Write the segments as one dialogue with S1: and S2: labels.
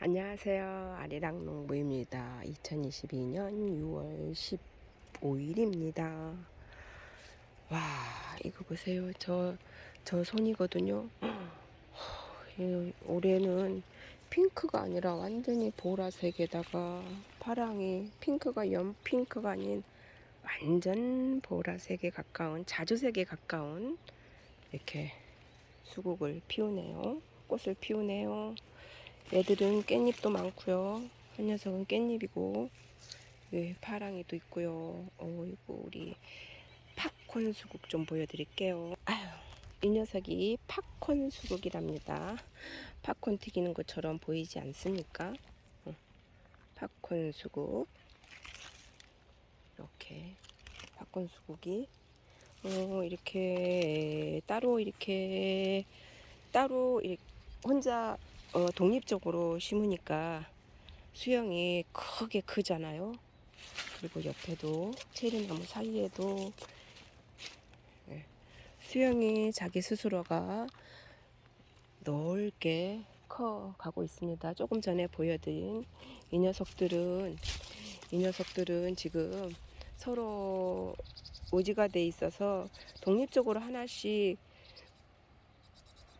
S1: 안녕하세요. 아리랑 농부입니다. 2022년 6월 15일입니다. 와, 이거 보세요. 저, 저 손이거든요. 이 올해는 핑크가 아니라 완전히 보라색에다가 파랑이 핑크가 연핑크가 아닌 완전 보라색에 가까운 자주색에 가까운 이렇게 수국을 피우네요. 꽃을 피우네요. 얘들은 깻잎도 많고요. 한 녀석은 깻잎이고 예, 파랑이도 있고요. 어, 이거 우리 팝콘 수국 좀 보여드릴게요. 아유, 이 녀석이 팝콘 수국이랍니다. 팝콘 튀기는 것처럼 보이지 않습니까? 어, 팝콘 수국 이렇게 팝콘 수국이 어, 이렇게 따로 이렇게 따로 이렇게 혼자 어, 독립적으로 심으니까 수영이 크게 크잖아요. 그리고 옆에도 체리나무 사이에도 예, 수영이 자기 스스로가 넓게 커 가고 있습니다. 조금 전에 보여드린 이 녀석들은 이 녀석들은 지금 서로 오지가 돼 있어서 독립적으로 하나씩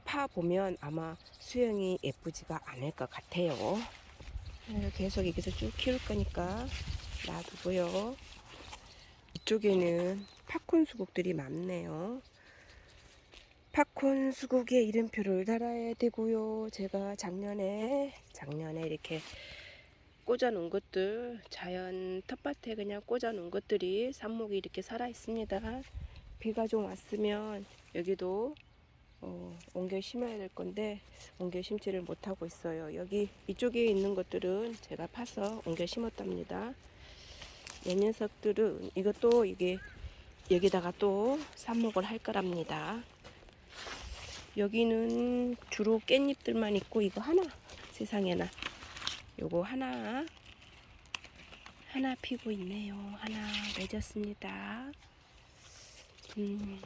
S1: 파 보면 아마 수영이 예쁘지가 않을 것 같아요. 네, 계속 여기서 쭉 키울 거니까 놔두고요. 이쪽에는 팝콘 수국들이 많네요. 팝콘 수국의 이름표를 달아야 되고요. 제가 작년에 작년에 이렇게 꽂아 놓은 것들 자연 텃밭에 그냥 꽂아 놓은 것들이 삽목이 이렇게 살아 있습니다. 비가 좀 왔으면 여기도 어, 옮겨 심어야 될 건데 옮겨 심지를 못하고 있어요. 여기 이쪽에 있는 것들은 제가 파서 옮겨 심었답니다. 이 녀석들은 이것도 이게 여기다가 또 삽목을 할 거랍니다. 여기는 주로 깻잎들만 있고 이거 하나 세상에나 요거 하나 하나 피고 있네요. 하나 맺었습니다. 음.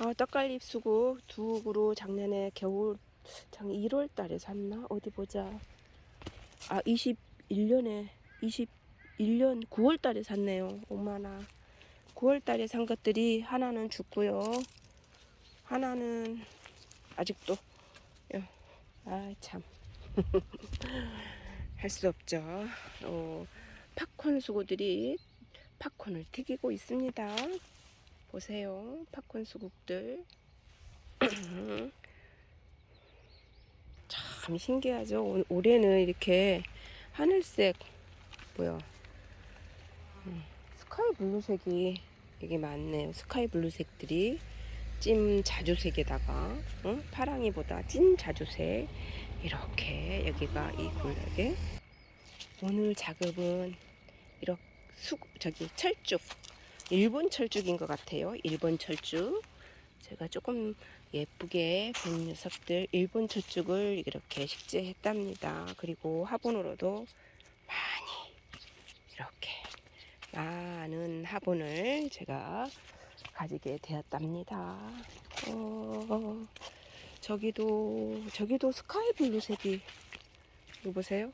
S1: 어, 떡갈잎 수국 두 그루 작년에 겨울 장 1월 달에 샀나? 어디 보자. 아, 21년에 21년 9월 달에 샀네요. 오마나. 9월 달에 산 것들이 하나는 죽고요. 하나는 아직도 야, 아, 참. 할 수 없죠. 어, 팝콘 수고들이 팝콘을 튀기고 있습니다. 보세요. 팝콘 수국들. 참 신기하죠. 올- 올해는 이렇게 하늘색, 뭐야. 음, 스카이 블루색이 이게 많네요. 스카이 블루색들이 찜 자주색에다가 응? 파랑이보다 찐 자주색 이렇게 여기가 이 굴락에 오늘 작업은 이렇게 수 저기 철쭉 일본 철쭉인 것 같아요. 일본 철쭉. 제가 조금 예쁘게 본 녀석들 일본 철쭉을 이렇게 식재했답니다. 그리고 화분으로도 많이 이렇게 많은 화분을 제가 가지게 되었답니다. 어, 저기도 저기도 스카이 블루색이 이거 보세요.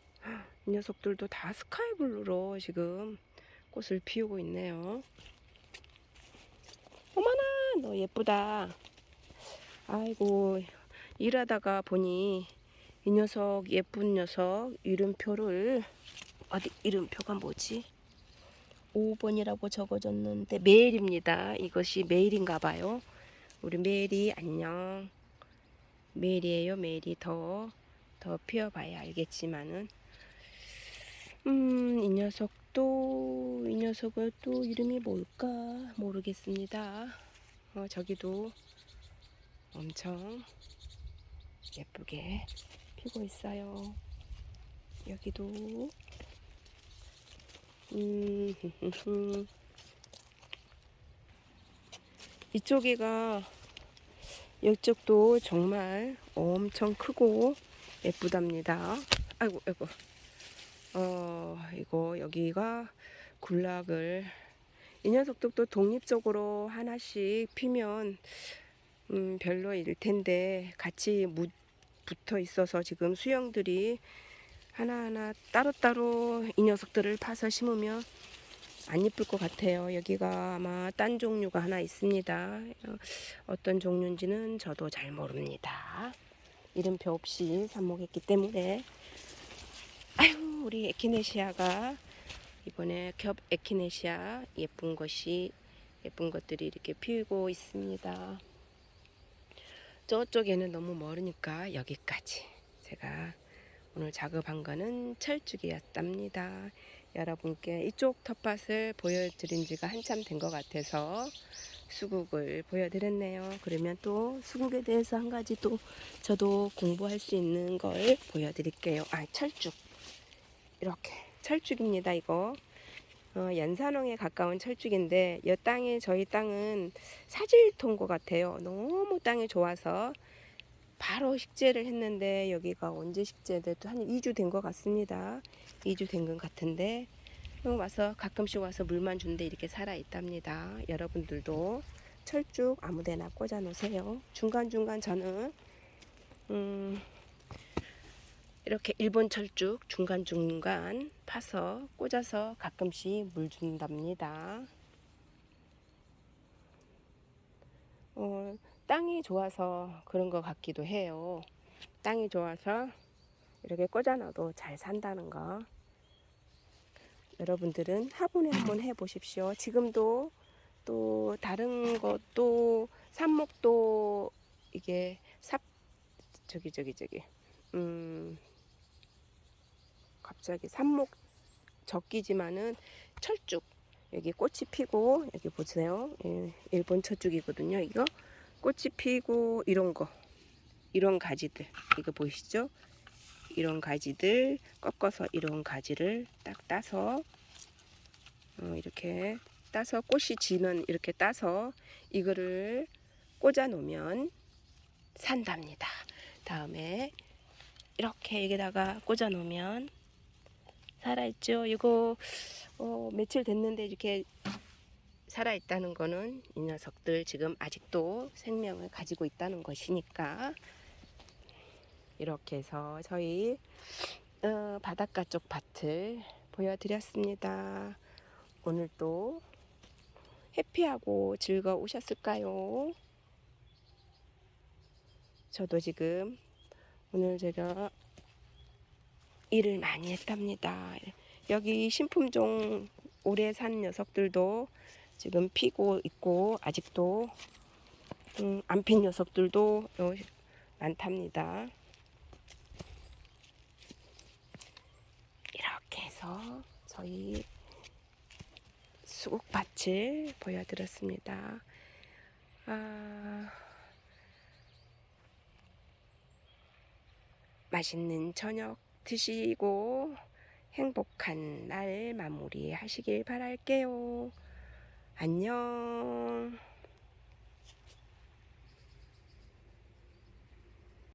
S1: 이 녀석들도 다 스카이 블루로 지금 꽃을 피우고 있네요. 어머나 너 예쁘다. 아이고 일하다가 보니 이 녀석 예쁜 녀석 이름표를 어디 이름표가 뭐지? 5번이라고 적어줬는데 메일입니다. 이것이 메일인가 봐요. 우리 메일이 안녕. 메일이에요 메일이. 더더 피워봐야 알겠지만은. 음, 이 녀석 도, 이 녀석은 또 이름이 뭘까 모르겠습니다. 어, 저기도 엄청 예쁘게 피고 있어요. 여기도, 음, 이쪽에가, 이쪽도 정말 엄청 크고 예쁘답니다. 아이고, 아이고. 어, 이거 여기가 굴락을 이 녀석도 또 독립적으로 하나씩 피면 음, 별로일 텐데 같이 묻 붙어 있어서 지금 수영들이 하나하나 따로따로 이 녀석들을 파서 심으면 안 이쁠 것 같아요. 여기가 아마 딴 종류가 하나 있습니다. 어, 어떤 종류인지는 저도 잘 모릅니다. 이름표 없이 삽목했기 때문에 아유 우리 에키네시아가 이번에 겹 에키네시아 예쁜 것이 예쁜 것들이 이렇게 피우고 있습니다. 저쪽에는 너무 멀으니까 여기까지 제가 오늘 작업한 거는 철쭉이었답니다. 여러분께 이쪽 텃밭을 보여드린 지가 한참 된 것 같아서 수국을 보여드렸네요. 그러면 또 수국에 대해서 한 가지 또 저도 공부할 수 있는 걸 보여드릴게요. 아, 철쭉. 이렇게 철쭉입니다. 이거 어, 연산홍에 가까운 철쭉인데 이 땅에 저희 땅은 사질통 것 같아요. 너무 땅이 좋아서 바로 식재를 했는데 여기가 언제 식재돼도 한 2주 된 것 같습니다. 2주 된 것 같은데 형 와서 가끔씩 와서 물만 준데 이렇게 살아 있답니다. 여러분들도 철쭉 아무데나 꽂아 놓으세요. 중간 중간 저는 음, 이렇게 일본 철쭉 중간 중간 파서 꽂아서 가끔씩 물 준답니다. 어, 땅이 좋아서 그런 것 같기도 해요. 땅이 좋아서 이렇게 꽂아놔도 잘 산다는 거. 여러분들은 화분에 한번 해보십시오. 지금도 또 다른 것도 삽목도 이게 삽 저기 저기 저기 음 갑자기 삽목 적기지만은 철쭉 여기 꽃이 피고 여기 보세요. 예, 일본 철쭉이거든요. 이거 꽃이 피고 이런 거 이런 가지들 이거 보이시죠? 이런 가지들 꺾어서 이런 가지를 딱 따서 어, 이렇게 따서 꽃이 지는 이렇게 따서 이거를 꽂아 놓으면 산답니다. 다음에 이렇게 여기다가 꽂아 놓으면 살아있죠. 이거 어, 며칠 됐는데 이렇게 살아있다는 거는 이 녀석들 지금 아직도 생명을 가지고 있다는 것이니까 이렇게 해서 저희 어, 바닷가 쪽 밭을 보여드렸습니다. 오늘도 해피하고 즐거우셨을까요? 저도 지금 오늘 제가 일을 많이 했답니다. 여기 신품종 오래 산 녀석들도 지금 피고 있고 아직도 음, 안핀 녀석들도 요- 많답니다. 이렇게 해서 저희 수국밭을 보여드렸습니다. 아, 맛있는 저녁 드시고 행복한 날 마무리 하시길 바랄게요. 안녕.